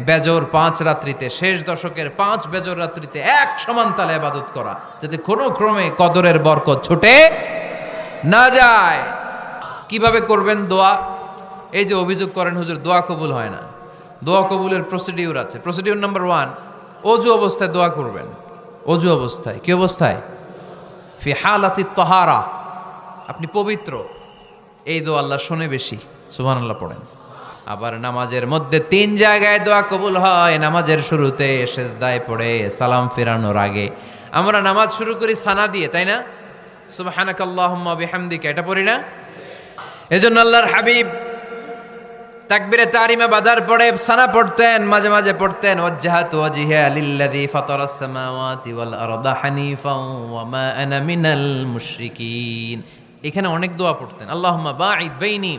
বেজর পাঁচ রাত্রিতে, শেষ দশকের পাঁচ বেজর রাত্রিতে এক সমান তালে আবাদত করা, যাতে কোনো ক্রমে কদরের বরকত ছুটে না যায়। কীভাবে করবেন দোয়া? এই যে অভিযোগ করেন হুজুর, দোয়া কবুল হয় না। দোয়া কবুলের প্রসিডিউর আছে। প্রসিডিউর নাম্বার ওয়ান অজু অবস্থায় দোয়া করবেন। অজু অবস্থায়, কি অবস্থায়? ফি হালাতি তহারা, আপনি পবিত্র। এই দোয়া আল্লাহ শোনে বেশি সুবহান আল্লাহ পড়েন। আবার নামাজের মধ্যে তিন জায়গায় দোয়া কবুল হয়। নামাজের শুরুতে সেজদায় পড়ে সালাম ফেরানোর আগে। আমরা নামাজ শুরু করি সানা দিয়ে, তাই না? সুবহানাকাল্লাহুম্মা বিহামদিকা, এটা পড়ি না? এজন্য আল্লাহর হাবিব তাকবিরে তারিমা বাদার পড়ে, সানা পড়তেন, মাঝে মাঝে পড়তেন, ওয়াজ্জাহাতু ওয়াজহিয়া লিল্লাযী ফাতারাস সামাওয়াতি ওয়াল আরদা হানিফাও ওয়া মা আনা মিনাল মুশরিকিন। এখানে অনেক দোয়া পড়তেন। আল্লাহুম্মা বাঈদ বাইনি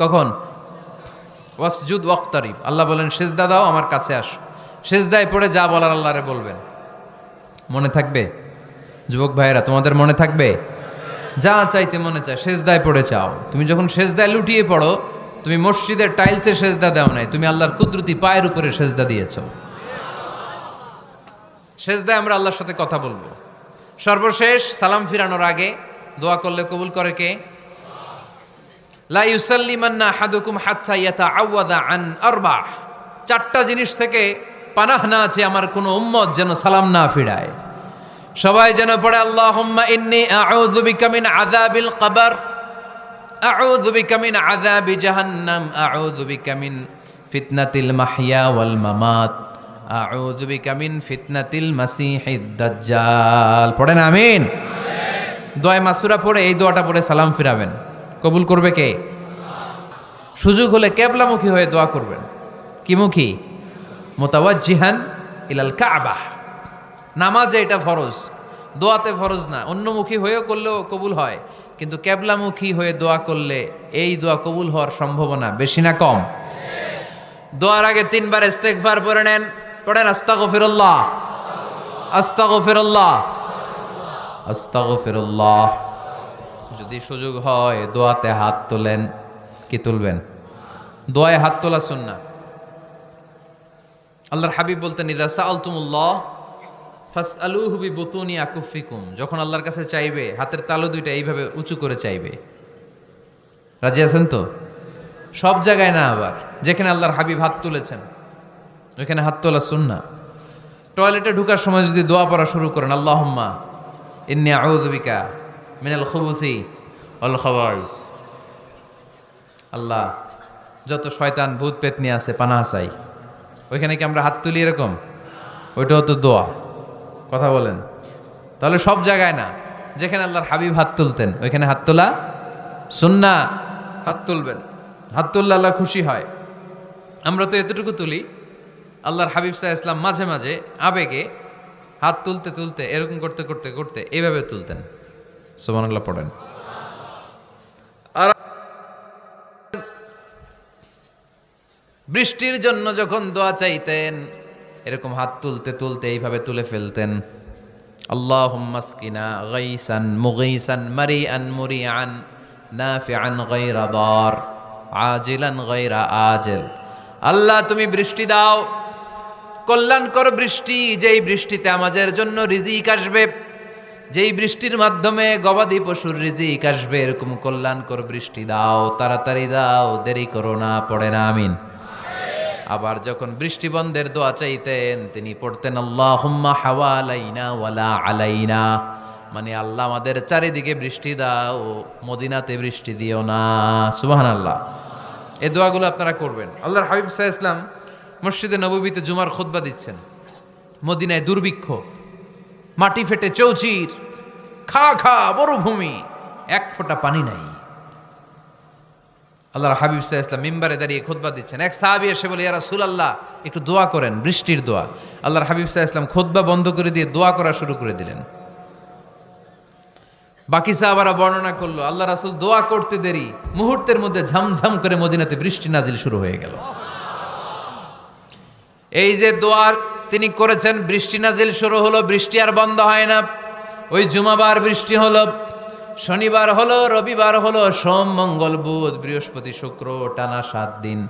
কখন? ওয়াসজুদ ওয়াক্তারিব। আল্লাহ বলেন, সেজদা দাও, আমার কাছে আস। সেজদায় পড়ে যা বলার আল্লাহরে বলবেন। মনে থাকবে? যুবক ভাইয়েরা, তোমাদের মনে থাকবে? যা চাইতে মনে চায়, সেজদায় পড়ে চাও তুমি যখন সেজদায় লুটিয়ে পড়ো, তুমি মসজিদের টাইলসে সেজদা দাও নাই, তুমি আল্লাহর কুদরতি পায়ের উপরে সেজদা দিয়েছ। সেজদায় আমরা আল্লাহর সাথে কথা বলব। সর্বশেষ সালাম ফিরানোর আগে দোয়া করলে কবুল করে কে? লা ইউসাল্লিমান্না হাদুকুম হাত্তা ইয়াতাআওয়াদা আন আরবাহ। চারটা জিনিস থেকে পানাহ না আছে আমার কোনো উম্মত যেন সালাম না ফিরায়। সবাই যেন পড়ে, আল্লাহুম্মা ইন্নী আউযু বিকা মিন আযাবিল কবর, আউযু বিকা মিন আযাবি জাহান্নাম, আউযু বিকা মিন ফিতনাতিল মাহইয়া ওয়াল মামাত, আউযু বিকা মিন ফিতনাতিল মাসিহিদ দাজ্জাল। পড়েন, আমিন। দোয়া মাসুরা পড়ে এই দোয়াটা পড়ে সালাম ফিরাবেন। কবুল করবে কে? সুযোগ হলে কেবলামুখী হয়ে দোয়া করবেন। কি মুখী? মোতাওয়াজ্জিহান ইলাল কাবাহ নামাজে এটা ফরজ, দোয়াতে ফরজ না, অন্যমুখী হয়েও করলেও কবুল হয়। কিন্তু কেবলামুখী হয়ে দোয়া করলে এই দোয়া কবুল হওয়ার সম্ভাবনা বেশি না কম। দোয়ার আগে তিনবার ইস্তেগফার পড়ে নেন, পড়েন আস্তাগফিরুল্লাহ। আস্তাগফিরুল্লাহ। আস্তাগফিরুল্লাহ। যদি সুযোগ হয়, দোয়াতে হাত তোলেন। কি তুলবেন? দোয়ায় হাত তোলা সুন্না আল্লাহর হাবিব বলতেন, ইদা সাআলতুমুল্লাহ ফাস আলুহু বি বুতুনি আকুফিকুম। যখন আল্লাহর কাছে চাইবে, হাতের তালু দুইটা এইভাবে উঁচু করে চাইবে। রাজি আছেন তো? সব জায়গায় না আবার, যেখানে আল্লাহর হাবিব হাত তুলেছেন, ওইখানে হাত তোলা সুন্না টয়লেটে ঢুকার সময় যদি দোয়া পড়া শুরু করেন, আল্লাহম্মা ইন্নি আউযুবিকা মিনাল খুবুসি, অল খবর। আল্লাহ, যত শয়তান ভূত পেতনি আছে, পানাহ চাই। ওইখানে কি আমরা হাত তুলি এরকম? ওইটাও তো দোয়া। কথা বলেন। তাহলে সব জায়গায় না, যেখানে আল্লাহর হাবিব হাত তুলতেন, ওইখানে হাত তোলা সুন্না। হাত তুলবেন। হাত তুললে আল্লাহ খুশি হয়। আমরা তো এতটুকু তুলি, আল্লাহর হাবিব সাহা ইসলাম মাঝে মাঝে আবেগে হাত তুলতে তুলতে, এরকম করতে করতে করতে এভাবে তুলতেন। সোমানাল্লাহ পড়েন আর বৃষ্টির জন্য যখন দোয়া চাইতেন, এরকম হাত তুলতে তুলতে এইভাবে তুলে ফেলতেন। আল্লাহ মাসকিনা গাইসান মুগাইসান মারি আন মুরি আন নাফি আন গাইরা দর আজিলান গাইরা আজেল। আল্লাহ তুমি বৃষ্টি দাও। কল্যাণকর বৃষ্টি যেই বৃষ্টিতে আমাদের জন্য রিজিক আসবে। যেই বৃষ্টির মাধ্যমে গবাদি পশুর রিজিক আসবে, এরকম কল্যাণকর বৃষ্টি দাও, তাড়াতাড়ি দাও, দেরি করো না, পড়ে না, আমিন। আবার যখন বৃষ্টি বন্ধের দোয়া চাইতেন, তিনি পড়তেন আল্লাহ আল্লাহুম্মা হাওয়ালাইনা ওয়ালা আলাইনা। মানে আল্লাহ আমাদের চারিদিকে বৃষ্টি দাও, মদিনাতে বৃষ্টি দিও না। সুবহানাল্লাহ। এই দোয়াগুলো আপনারা করবেন। আল্লাহর হাবিব সাহা ইসলাম মসজিদে নববীতে জুমার খুতবা দিচ্ছেন। মদিনায় দুর্ভিক্ষ। মাটি ফেটে চৌচির, খা খা, মরুভূমি, এক ফোঁটা পানি নাই। আল্লাহর হাবিব সাহা ইসলাম মিম্বারে দাঁড়িয়ে খোদবা দিচ্ছেন। এক সাহাবি এসে বলে ইয়ারা সুল আল্লাহ একটু দোয়া করেন, বৃষ্টির দোয়া। আল্লাহর হাবিব সাহা ইসলাম খুতবা বন্ধ করে দিয়ে দোয়া করা শুরু করে দিলেন। বাকি সাহাবারা বর্ণনা করল, আল্লাহ রাসুল, দোয়া করতে দেরি। মুহূর্তের মধ্যে ঝমঝম করে মদিনাতে বৃষ্টি নাজিল শুরু হয়ে গেল। এই যে দোয়ার তিনি করেছেন, বৃষ্টি নাজিল শুরু হলো, বৃষ্টি আর বন্ধ হয় না। ওই জুমাবার বৃষ্টি হলো, শনিবার হলো, রবিবার হলো, সোম, মঙ্গল, বুধ, বৃহস্পতি, শুক্র, টানা সাত দিন।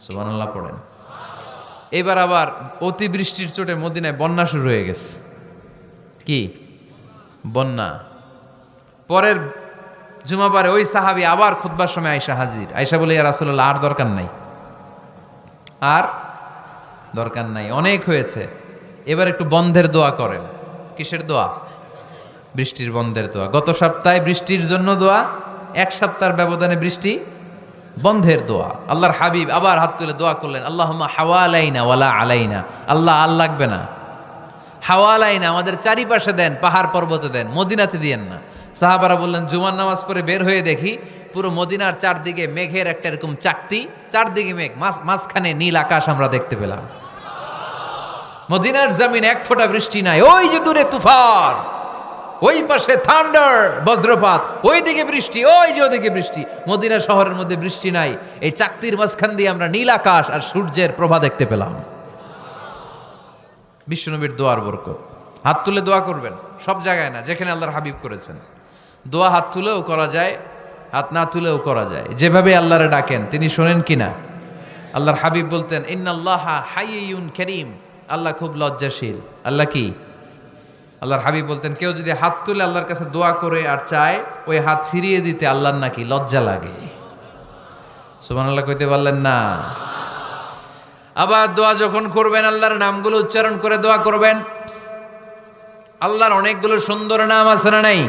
সুবহানাল্লাহ পড়েন। এবার আবার অতিবৃষ্টির চোটে মদিনায় বন্যা শুরু হয়ে গেছে। কি? বন্যা। পরের জুমাবারে ওই সাহাবি আবার খুতবার সময় আয়সা হাজির। আয়সা বলে, ইয়া রাসূলুল্লাহ, আর দরকার নাই। আর দরকার নাই। অনেক হয়েছে। এবার একটু বন্ধের দোয়া করেন। কিসের দোয়া? বৃষ্টির বন্ধের দোয়া। গত সপ্তাহে বৃষ্টির জন্য দোয়া, এক সপ্তাহের ব্যবধানে বৃষ্টি, বন্ধের দোয়া। আল্লাহর হাবিব আবার হাত তুলে দোয়া করলেন আল্লাহ হাওয়া আলাইনা ওয়ালা আলাইনা। আল্লাহ আল লাগবে না। হাওয়া আলাইনা আমাদের চারিপাশে দেন, পাহাড় পর্বতে দেন, মদিনাতে দিয়েন না। সাহাবারা বললেন, জুমার নামাজ পরে বের হয়ে দেখি পুরো মদিনার চারদিকে মেঘের একটা এরকম চাকতি, চারদিকে মেঘ, মাঝ- মাঝখানে নীল আকাশ আমরা দেখতে পেলাম। মদিনার জমিন এক ফোঁটা বৃষ্টি নাই, ওই যে দূরে তুফান, ওই পাশে থান্ডার, বজ্রপাত ওই দিকে বৃষ্টি, ওই যে ওদিকে বৃষ্টি, মদিনা শহরের মধ্যে বৃষ্টি নাই, এই চাকতির মাঝখান দিয়ে আমরা নীল আকাশ আর সূর্যের প্রভা দেখতে পেলাম। বিশ্বনবীর দোয়ার বরকত। হাত তুলে দোয়া করবেন, সব জায়গায় না, যেখানে আল্লাহর হাবিব করেছেন। দোয়া হাত তুলেও করা যায়, হাত না তুলেও করা যায়। যেভাবে আল্লাহরে ডাকেন, তিনি শোনেন কিনা? আল্লাহর হাবিব বলতেন, ইন্নাল্লাহ হাইয়ুন করিম। আল্লাহ খুব লজ্জাশীল। আল্লাহ কি? আল্লাহর হাবিব বলতেন, কেউ যদি হাত তুলে আল্লাহর কাছে দোয়া করে আর চায়, ওই হাত ফিরিয়ে দিতে আল্লাহর নাকি লজ্জা লাগে? সুমান আল্লাহ কইতে পারলেন না। আবার দোয়া যখন করবেন, আল্লাহর নামগুলো উচ্চারণ করে দোয়া করবেন। আল্লাহর অনেকগুলো সুন্দর নাম আছে না নাই?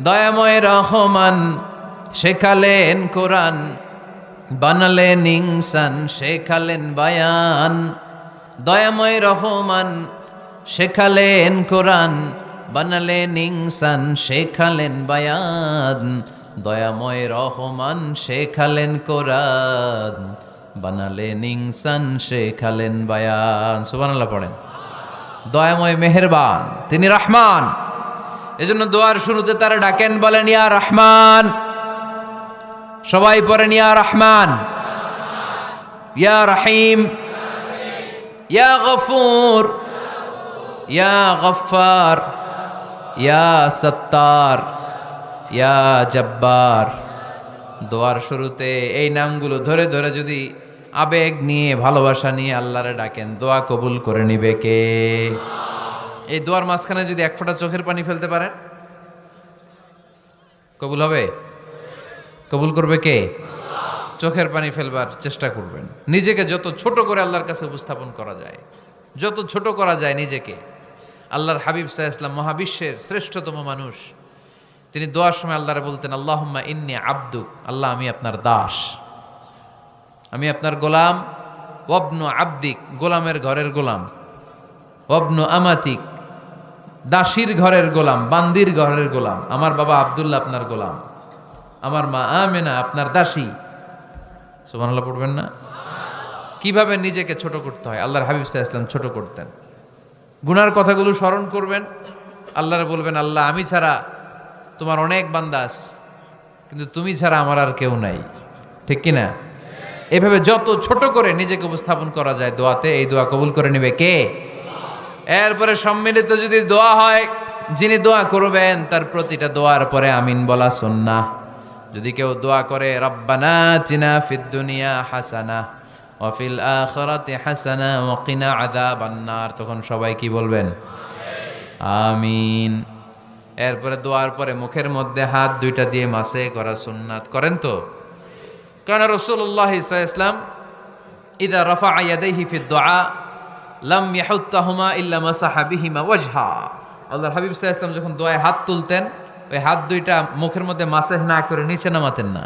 দয়াময় রহমান, শেখালেন কোরআন, বানালেন ইনসান, শেখালেন বায়ান। দয়াময় রহমান, শেখালেন কোরআন, বানালেন ইনসান, শেখালেন বায়ান। দয়াময় রহমান, শেখালেন কোরআন, বানালেন ইনসান, শেখালেন বায়ান। সুবহানাল্লাহ পড়েন। দয়াময় মেহেরবান, তিনি রহমান। এজন্য দোয়ার শুরুতে তারা ডাকেন, বলেন, ইয়া রহমান। সবাই পড়েন, ইয়া রহমান। ইয়া রহিম। ইয়া গফুর। ইয়া গফার ইয়া সত্তার। ইয়া জব্বার। দোয়ার শুরুতে এই নামগুলো ধরে ধরে যদি আবেগ নিয়ে, ভালোবাসা নিয়ে আল্লাহরে ডাকেন, দোয়া কবুল করে নিবে কে? এই দোয়ার মাঝখানে যদি এক ফোঁটা চোখের পানি ফেলতে পারেন। কবুল হবে? কবুল করবে কে? চোখের পানি ফেলবার চেষ্টা করবেন। নিজেকে যত ছোট করে আল্লাহর কাছে উপস্থাপন করা যায়, যত ছোট করা যায় নিজেকে। আল্লাহর হাবিব সাহা ইসলাম মহাবিশ্বের শ্রেষ্ঠতম মানুষ। তিনি দোয়ার সময় আল্লাহরে বলতেন, আল্লাহম্মা ইন্নি আব্দু, আল্লাহ আমি আপনার দাস। আমি আপনার গোলাম। ওবনু আব্দিক, গোলামের ঘরের গোলাম। ওবনু আমাতিক দাসীর ঘরের গোলাম, বান্দির ঘরের গোলাম, আমার বাবা আব্দুল্লাহ আপনার গোলাম, আমার মা আমেনা আপনার দাসী। সুবহানাল্লাহ, পড়বেন না? কীভাবে নিজেকে ছোট করতে হয়? আল্লাহর হাবিব সাহা ইসলাম ছোট করতেন। গুনার কথাগুলো স্মরণ করবেন। আল্লাহরে বলবেন, আল্লাহ, আমি ছাড়া তোমার অনেক বান্দাস কিন্তু তুমি ছাড়া আমার আর কেউ নাই। ঠিক কি না? এভাবে যত ছোট করে নিজেকে উপস্থাপন করা যায় দোয়াতে, এই দোয়া কবুল করে নেবে কে? এরপরে সম্মিলিত যদি দোয়া হয়, যিনি দোয়া করবেন, তার প্রতিটা দোয়ার পরে আমিন বলা সুন্না যদি কেউ দোয়া করে, রব্বানা চিনা ফিদ দুনিয়া হাসানা ওয়াফিল আখিরাতি হাসানা, ওয়া কিনা আযাবান্নার। তখন সবাই কি বলবেন? আমিন। এরপরে দোয়ার পরে মুখের মধ্যে হাত দুইটা দিয়ে মাসে করা সুন্নাত। করেন তো? কারণ রসুল্লাহ ইসলাম ইদা রফা আয়াদাইহি ফি দোয়া লাম ইয়াহুত্তাহুমা ইল্লা মাসাহা বিহিমা ওয়াজহা। আল্লাহর হাবিব সাহা ইসলাম যখন দোয়ায় হাত তুলতেন, ওই হাত দুইটা মুখের মধ্যে মাসেহ না করে নিচে নামাতেন না।